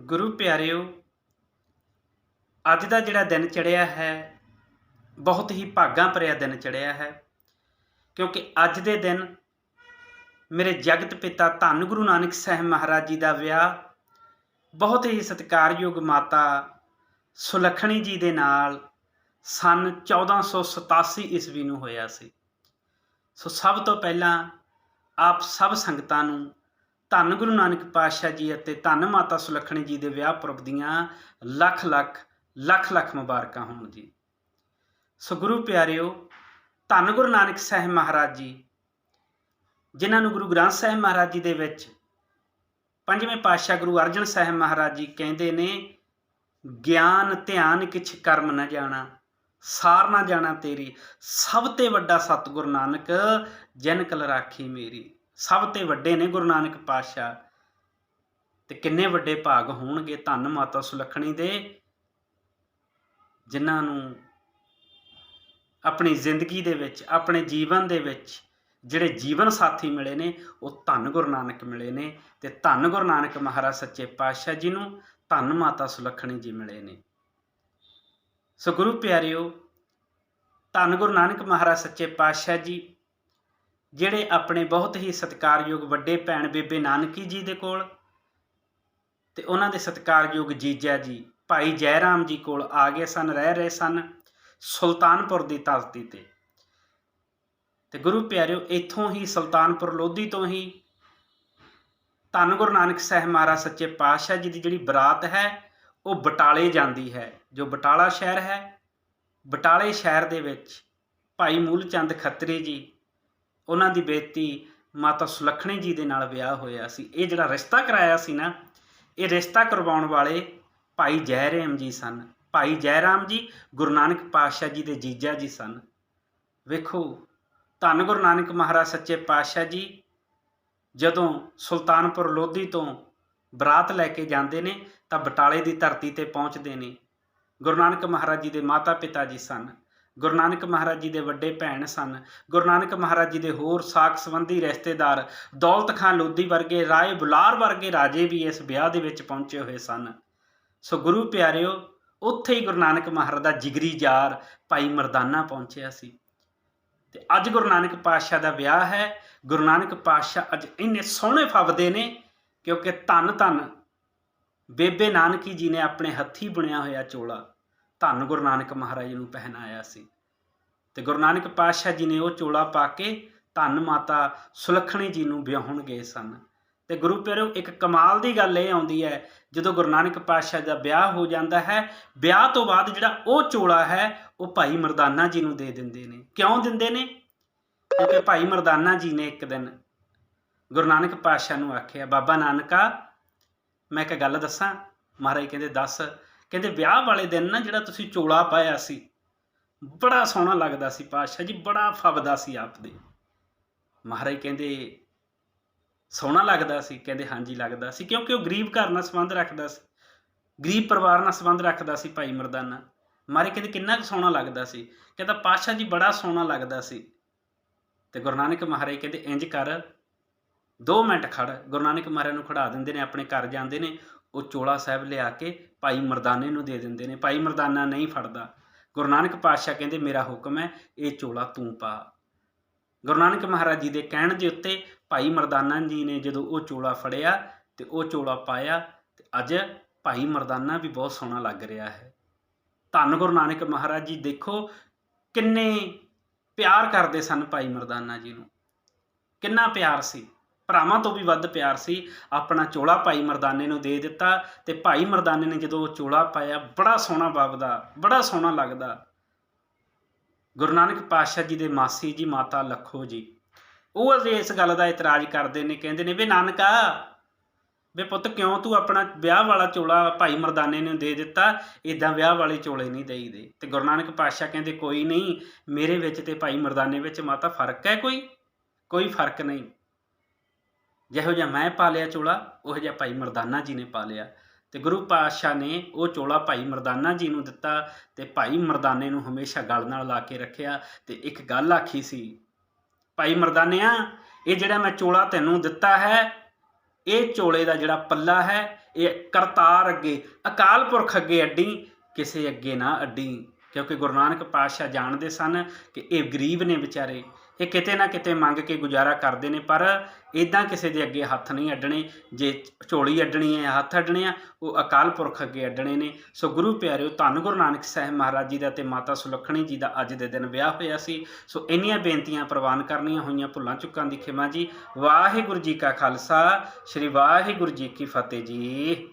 ਗੁਰੂ ਪਿਆਰਿਓ, ਅੱਜ ਦਾ ਜਿਹੜਾ ਦਿਨ ਚੜਿਆ ਹੈ, ਬਹੁਤ ਹੀ ਭਾਗਾਂ ਭਰਿਆ ਦਿਨ ਚੜਿਆ ਹੈ, ਕਿਉਂਕਿ ਅੱਜ ਦੇ ਦਿਨ ਮੇਰੇ ਜਗਤ ਪਿਤਾ ਧੰਨ ਗੁਰੂ ਨਾਨਕ ਸਾਹਿਬ ਮਹਾਰਾਜ ਜੀ ਦਾ ਵਿਆਹ, ਬਹੁਤ ਹੀ ਸਤਿਕਾਰਯੋਗ ਮਾਤਾ ਸੁਲੱਖਣੀ ਜੀ ਦੇ ਨਾਲ ਸਨ 1487 ਈਸਵੀ ਨੂੰ ਹੋਇਆ ਸੀ। ਸੋ ਸਭ ਤੋਂ ਪਹਿਲਾਂ ਆਪ ਸਭ ਸੰਗਤਾਂ ਨੂੰ ਧੰਨ ਗੁਰੂ ਨਾਨਕ ਪਾਤਸ਼ਾਹ ਜੀ ਅਤੇ ਧੰਨ ਮਾਤਾ ਸੁਲੱਖਣੀ ਜੀ ਦੇ ਵਿਆਹ ਪੁਰਬ ਦੀਆਂ ਲੱਖ ਲੱਖ ਲੱਖ ਲੱਖ ਮੁਬਾਰਕਾਂ ਹੋਣ ਜੀ। ਸੋ ਗੁਰੂ ਪਿਆਰਿਓ, ਧੰਨ ਗੁਰੂ ਨਾਨਕ ਸਾਹਿਬ ਮਹਾਰਾਜ ਜੀ, ਜਿਨ੍ਹਾਂ ਨੂੰ ਗੁਰੂ ਗ੍ਰੰਥ ਸਾਹਿਬ ਮਹਾਰਾਜ ਜੀ ਦੇ ਵਿੱਚ ਪੰਜਵੇਂ ਪਾਤਸ਼ਾਹ ਗੁਰੂ ਅਰਜਨ ਸਾਹਿਬ ਮਹਾਰਾਜ ਜੀ ਕਹਿੰਦੇ ਨੇ, ਗਿਆਨ, ਧਿਆਨ ਕਿਛ ਕਰਮ ਨਾ ਜਾਣਾ, ਸਾਰ ਨਾ ਜਾਣਾ ਤੇਰੀ, ਸਭ ਤੇ ਵੱਡਾ ਸਤਿਗੁਰ ਨਾਨਕ ਜਨ ਕਲ ਰਾਖੀ ਮੇਰੀ। ਸਭ ਤੇ ਵੱਡੇ ਨੇ ਗੁਰੂ ਨਾਨਕ ਪਾਤਸ਼ਾਹ ਤੇ ਕਿੰਨੇ ਵੱਡੇ ਭਾਗ ਹੋਣਗੇ ਧੰਨ ਮਾਤਾ ਸੁਲੱਖਣੀ ਦੇ, ਜਿਨ੍ਹਾਂ ਨੂੰ ਆਪਣੀ ਜ਼ਿੰਦਗੀ ਦੇ ਵਿੱਚ, ਆਪਣੇ ਜੀਵਨ ਦੇ ਵਿੱਚ ਜਿਹੜੇ ਜੀਵਨ ਸਾਥੀ ਮਿਲੇ ਨੇ, ਉਹ ਧੰਨ ਗੁਰੂ ਨਾਨਕ ਮਿਲੇ ਨੇ ਤੇ ਧੰਨ ਗੁਰੂ ਨਾਨਕ ਮਹਾਰਾਜ ਸੱਚੇ ਪਾਤਸ਼ਾਹ ਜੀ ਨੂੰ ਧੰਨ ਮਾਤਾ ਸੁਲੱਖਣੀ ਜੀ ਮਿਲੇ ਨੇ। ਸੋ ਗੁਰੂ ਪਿਆਰਿਓ, ਧੰਨ ਗੁਰੂ ਨਾਨਕ ਮਹਾਰਾਜ ਸੱਚੇ ਪਾਤਸ਼ਾਹ ਜੀ ਜਿਹੜੇ ਆਪਣੇ ਬਹੁਤ ਹੀ ਸਤਿਕਾਰਯੋਗ ਵੱਡੇ ਭੈਣ ਬੇਬੇ ਨਾਨਕੀ ਜੀ ਦੇ ਕੋਲ ਤੇ ਉਹਨਾਂ ਦੇ ਸਤਿਕਾਰਯੋਗ ਜੀਜਾ ਜੀ, ਭਾਈ ਜੈ ਰਾਮ ਜੀ ਕੋਲ ਆ ਗਏ ਸਨ, ਰਹਿ ਰਹੇ ਸਨ ਸੁਲਤਾਨਪੁਰ ਦੀ ਧਰਤੀ ਤੇ। ਤੇ ਗੁਰੂ ਪਿਆਰਿਓ, ਇੱਥੋਂ ਹੀ ਸੁਲਤਾਨਪੁਰ ਲੋਧੀ ਤੋਂ ਹੀ ਧੰਨ ਗੁਰੂ ਨਾਨਕ ਸਾਹਿਬ ਮਹਾਰਾਜ ਸੱਚੇ ਪਾਤਸ਼ਾਹ ਜੀ ਦੀ ਜਿਹੜੀ ਬਰਾਤ ਹੈ, ਉਹ ਬਟਾਲੇ ਜਾਂਦੀ ਹੈ, ਜੋ ਬਟਾਲਾ ਸ਼ਹਿਰ ਹੈ। ਬਟਾਲੇ ਸ਼ਹਿਰ ਦੇ ਵਿੱਚ ਭਾਈ ਮੂਲ ਚੰਦ ਖੱਤਰੀ ਜੀ ਉਹਨਾਂ ਦੀ ਬੇਟੀ ਮਾਤਾ ਸੁਲੱਖਣੀ ਜੀ ਦੇ ਨਾਲ ਵਿਆਹ ਹੋਇਆ ਸੀ। ਇਹ ਜਿਹੜਾ ਰਿਸ਼ਤਾ ਕਰਾਇਆ ਸੀ ਨਾ, ਇਹ ਰਿਸ਼ਤਾ ਕਰਵਾਉਣ ਵਾਲੇ ਭਾਈ ਜੈ ਰਾਮ ਜੀ ਸਨ। ਭਾਈ ਜੈਰਾਮ ਜੀ ਗੁਰੂ ਨਾਨਕ ਪਾਤਸ਼ਾਹ ਜੀ ਦੇ ਜੀਜਾ ਜੀ ਸਨ। ਵੇਖੋ, ਧੰਨ ਗੁਰੂ ਨਾਨਕ ਮਹਾਰਾਜ ਸੱਚੇ ਪਾਤਸ਼ਾਹ ਜੀ, ਜਦੋਂ ਸੁਲਤਾਨਪੁਰ ਲੋਧੀ ਤੋਂ ਬਰਾਤ ਲੈ ਕੇ ਜਾਂਦੇ ਨੇ, ਤਾਂ ਬਟਾਲੇ ਦੀ ਧਰਤੀ ਤੇ ਪਹੁੰਚਦੇ ਨੇ। ਗੁਰੂ ਨਾਨਕ ਮਹਾਰਾਜ ਜੀ ਦੇ ਮਾਤਾ ਪਿਤਾ ਜੀ ਸਨ। ਗੁਰੂ ਨਾਨਕ ਮਹਾਰਾਜ ਜੀ ਦੇ ਵੱਡੇ ਭੈਣ ਸਨ। ਗੁਰੂ ਨਾਨਕ ਮਹਾਰਾਜ ਜੀ ਦੇ ਹੋਰ ਸਾਕ ਸੰਬੰਧੀ ਰਿਸ਼ਤੇਦਾਰ ਦੌਲਤ ਖਾਨ ਲੋਧੀ ਵਰਗੇ, ਰਾਏ ਬੁਲਾਰ ਵਰਗੇ ਰਾਜੇ ਵੀ ਇਸ ਵਿਆਹ ਦੇ ਵਿੱਚ ਪਹੁੰਚੇ ਹੋਏ ਸਨ। ਸੋ ਗੁਰੂ ਪਿਆਰਿਓ, ਉੱਥੇ ਹੀ ਗੁਰੂ ਨਾਨਕ ਮਹਾਰਾਜ ਦਾ ਜਿਗਰੀ ਯਾਰ ਭਾਈ ਮਰਦਾਨਾ ਪਹੁੰਚਿਆ ਸੀ। ਤੇ ਅੱਜ ਗੁਰੂ ਨਾਨਕ ਪਾਤਸ਼ਾਹ ਦਾ ਵਿਆਹ ਹੈ। ਗੁਰੂ ਨਾਨਕ ਪਾਤਸ਼ਾਹ ਅੱਜ ਇੰਨੇ ਸੋਹਣੇ ਫੱਬਦੇ ਨੇ ਕਿਉਂਕਿ ਧੰਨ ਧੰਨ ਬੇਬੇ ਨਾਨਕੀ ਜੀ ਨੇ ਆਪਣੇ ਹੱਥੀ ਬੁਣਿਆ ਹੋਇਆ ਚੋਲਾ। ਧੰਨ ਗੁਰੂ ਨਾਨਕ ਮਹਾਰਾਜ ਨੂੰ ਪਹਿਨਾਇਆ ਸੀ। ਤੇ ਗੁਰੂ ਨਾਨਕ ਪਾਤਸ਼ਾਹ ਜੀ ਨੇ ਉਹ ਚੋਲਾ ਪਾ ਕੇ ਧੰਨ ਮਾਤਾ ਸੁਲੱਖਣੀ ਜੀ ਨੂੰ ਵਿਆਹਣ ਗਏ ਸਨ। ਤੇ ਗੁਰੂ ਪਿਆਰਿਓ ਇੱਕ ਕਮਾਲ ਦੀ ਗੱਲ ਇਹ ਆਉਂਦੀ ਹੈ, ਜਦੋਂ ਗੁਰੂ ਨਾਨਕ ਪਾਤਸ਼ਾਹ ਦਾ ਵਿਆਹ ਹੋ ਜਾਂਦਾ ਹੈ, ਵਿਆਹ ਤੋਂ ਬਾਅਦ ਜਿਹੜਾ ਉਹ ਚੋਲਾ ਹੈ, ਉਹ ਭਾਈ ਮਰਦਾਨਾ ਜੀ ਨੂੰ ਦੇ ਦਿੰਦੇ ਨੇ। ਕਿਉਂ ਦਿੰਦੇ ਨੇ? ਕਿਉਂਕਿ ਭਾਈ ਮਰਦਾਨਾ ਜੀ ਨੇ ਇੱਕ ਦਿਨ ਗੁਰੂ ਨਾਨਕ ਪਾਤਸ਼ਾਹ ਨੂੰ ਆਖਿਆ, ਬਾਬਾ ਨਾਨਕਾ, ਮੈਂ ਇੱਕ ਗੱਲ ਦੱਸਾਂ? ਮਹਾਰਾਜ ਕਹਿੰਦੇ, ਦੱਸ ਕਹਿੰਦੇ ਵਿਆਹ ਵਾਲੇ ਦਿਨ ਨਾ ਜਿਹੜਾ ਤੁਸੀਂ ਚੋਲਾ ਪਾਇਆ ਸੀ, ਬੜਾ ਸੋਹਣਾ ਲੱਗਦਾ ਸੀ ਪਾਤਸ਼ਾਹ ਜੀ, ਬੜਾ ਫਬਦਾ ਸੀ ਆਪ ਦੇ। ਮਹਾਰਾਜ ਕਹਿੰਦੇ, ਸੋਹਣਾ ਲੱਗਦਾ ਸੀ, ਕਹਿੰਦੇ ਹਾਂਜੀ ਲੱਗਦਾ ਸੀ, ਕਿਉਂਕਿ ਉਹ ਗਰੀਬ ਘਰ ਨਾਲ ਸੰਬੰਧ ਰੱਖਦਾ ਸੀ, ਗਰੀਬ ਪਰਿਵਾਰ ਨਾਲ ਸੰਬੰਧ ਰੱਖਦਾ ਸੀ ਭਾਈ ਮਰਦਾਨਾ। ਮਾਰੇ ਕਹਿੰਦੇ ਕਿੰਨਾ ਕੁ ਸੋਹਣਾ ਲੱਗਦਾ ਸੀ, ਕਹਿੰਦਾ ਪਾਤਸ਼ਾਹ ਜੀ ਬੜਾ ਸੋਹਣਾ ਲੱਗਦਾ ਸੀ। ਤੇ ਗੁਰੂ ਨਾਨਕ ਮਹਾਰਾਜ ਕਹਿੰਦੇ, ਇੰਜ ਕਰ 2 ਮਿੰਟ ਖੜ, ਗੁਰੂ ਨਾਨਕ ਮਹਾਰਾਜ ਨੂੰ ਖੜਾ ਦਿੰਦੇ ਨੇ, ਆਪਣੇ ਘਰ ਜਾਂਦੇ ਨੇ ਉਹ ਚੋਲਾ ਸਾਹਿਬ ਲਿਆ ਕੇ ਭਾਈ ਮਰਦਾਨੇ ਨੂੰ ਦੇ ਦਿੰਦੇ ਨੇ। ਭਾਈ ਮਰਦਾਨਾ ਨਹੀਂ ਫੜਦਾ। ਗੁਰੂ ਨਾਨਕ ਪਾਤਸ਼ਾਹ ਕਹਿੰਦੇ, ਮੇਰਾ ਹੁਕਮ ਹੈ, ਇਹ ਚੋਲਾ ਤੂੰ ਪਾ। ਗੁਰੂ ਨਾਨਕ ਮਹਾਰਾਜ ਜੀ ਦੇ ਕਹਿਣ ਦੇ ਉੱਤੇ ਭਾਈ ਮਰਦਾਨਾ ਜੀ ਨੇ ਜਦੋਂ ਉਹ ਚੋਲਾ ਫੜਿਆ ਤੇ ਉਹ ਚੋਲਾ ਪਾਇਆ ਤੇ ਅੱਜ ਭਾਈ ਮਰਦਾਨਾ ਵੀ ਬਹੁਤ ਸੋਹਣਾ ਲੱਗ ਰਿਹਾ ਹੈ। ਧੰਨ ਗੁਰੂ ਨਾਨਕ ਮਹਾਰਾਜ ਜੀ, ਦੇਖੋ ਕਿੰਨੇ ਪਿਆਰ ਕਰਦੇ ਸਨ ਭਾਈ ਮਰਦਾਨਾ ਜੀ ਨੂੰ। ਕਿੰਨਾ ਪਿਆਰ ਸੀ। ਭਰਾਵਾਂ ਤੋਂ ਵੀ ਵੱਧ ਪਿਆਰ ਸੀ। ਆਪਣਾ ਚੋਲਾ ਭਾਈ ਮਰਦਾਨੇ ਨੂੰ ਦੇ ਦਿੱਤਾ ਤੇ ਭਾਈ ਮਰਦਾਨੇ ਨੇ ਜਦੋਂ ਉਹ ਚੋਲਾ ਪਾਇਆ, ਬੜਾ ਸੋਹਣਾ ਵੱਬਦਾ ਬੜਾ ਸੋਹਣਾ ਲੱਗਦਾ। ਗੁਰੂ ਨਾਨਕ ਪਾਤਸ਼ਾਹ ਜੀ ਦੇ ਮਾਸੀ ਜੀ, ਮਾਤਾ ਲਖੋ ਜੀ। ਉਹ ਅਜੇ ਇਸ ਗੱਲ ਦਾ ਇਤਰਾਜ਼ ਕਰਦੇ ਨੇ, ਕਹਿੰਦੇ ਨੇ, ਵੇ ਨਾਨਕਾ, ਵੇ ਪੁੱਤ ਕਿਉਂ ਤੂੰ ਆਪਣਾ ਵਿਆਹ ਵਾਲਾ ਚੋਲਾ ਭਾਈ ਮਰਦਾਨੇ ਨੂੰ ਦੇ ਦਿੱਤਾ? ਇਦਾਂ ਵਿਆਹ ਵਾਲੇ ਚੋਲੇ ਨਹੀਂ ਦੇਈਦੇ। ਤੇ ਗੁਰੂ ਨਾਨਕ ਪਾਤਸ਼ਾਹ ਕਹਿੰਦੇ, ਕੋਈ ਨਹੀਂ, ਮੇਰੇ ਵਿੱਚ ਤੇ ਭਾਈ ਮਰਦਾਨੇ ਵਿੱਚ ਮਾਤਾ ਫ਼ਰਕ ਹੈ ਕੋਈ? ਕੋਈ ਫ਼ਰਕ ਨਹੀਂ। ਜਿਹੋ ਜਿਹਾ ਮੈਂ ਪਾ ਲਿਆ ਚੋਲਾ, ਉਹ ਜਿਹਾ ਭਾਈ ਮਰਦਾਨਾ ਜੀ ਨੇ ਪਾ ਲਿਆ। ਤੇ ਗੁਰੂ ਪਾਤਸ਼ਾਹ ਨੇ ਉਹ ਚੋਲਾ ਭਾਈ ਮਰਦਾਨਾ ਜੀ ਨੂੰ ਦਿੱਤਾ ਤੇ ਭਾਈ ਮਰਦਾਨੇ ਨੂੰ ਹਮੇਸ਼ਾ ਗਲ ਨਾਲ ਲਾ ਕੇ ਰੱਖਿਆ ਤੇ ਇੱਕ ਗੱਲ ਆਖੀ ਸੀ, ਭਾਈ ਮਰਦਾਨਿਆ, ਇਹ ਜਿਹੜਾ ਮੈਂ ਚੋਲਾ ਤੈਨੂੰ ਦਿੱਤਾ ਹੈ, ਇਹ ਚੋਲੇ ਦਾ ਜਿਹੜਾ ਪੱਲਾ ਹੈ, ਇਹ ਕਰਤਾਰ ਅੱਗੇ, ਅਕਾਲ ਪੁਰਖ ਅੱਗੇ ਅੱਡੀ, ਕਿਸੇ ਅੱਗੇ ਨਾ ਅੱਡੀ। ਕਿਉਂਕਿ ਗੁਰੂ ਨਾਨਕ ਪਾਤਸ਼ਾਹ ਜਾਣਦੇ ਸਨ ਕਿ ਇਹ ਗਰੀਬ ਨੇ ਵਿਚਾਰੇ ਇਹ ਕਿਤੇ ਨਾ ਕਿਤੇ ਮੰਗ ਕੇ ਗੁਜ਼ਾਰਾ ਕਰਦੇ ਨੇ, ਪਰ ਇਦਾਂ ਕਿਸੇ ਦੇ ਅੱਗੇ ਹੱਥ ਨਹੀਂ ਅੱਡਣੇ। ਜੇ ਝੋਲੀ ਅੱਡਣੀ ਹੈ ਹੱਥ ਅੱਡਣੇ ਆ, ਉਹ ਅਕਾਲ ਪੁਰਖ ਅੱਗੇ ਅੱਡਣੇ ਨੇ। ਸੋ ਗੁਰੂ ਪਿਆਰਿਓ, ਧੰਨ ਗੁਰੂ ਨਾਨਕ ਸਾਹਿਬ ਮਹਾਰਾਜ ਜੀ ਦਾ ਤੇ ਮਾਤਾ ਸੁਲੱਖਣੀ ਜੀ ਦਾ ਅੱਜ ਦੇ ਦਿਨ ਵਿਆਹ ਹੋਇਆ ਸੀ। ਸੋ ਇੰਨੀਆਂ ਬੇਨਤੀਆਂ ਪ੍ਰਵਾਨ ਕਰਨੀਆਂ ਹੋਈਆਂ ਭੁੱਲਾਂ ਚੁੱਕਾਂ ਦੀ ਖਿਮਾ ਜੀ। ਵਾਹਿਗੁਰੂ ਜੀ ਕਾ ਖਾਲਸਾ, ਸ੍ਰੀ ਵਾਹਿਗੁਰੂ ਜੀ ਕੀ ਫਤਿਹ ਜੀ।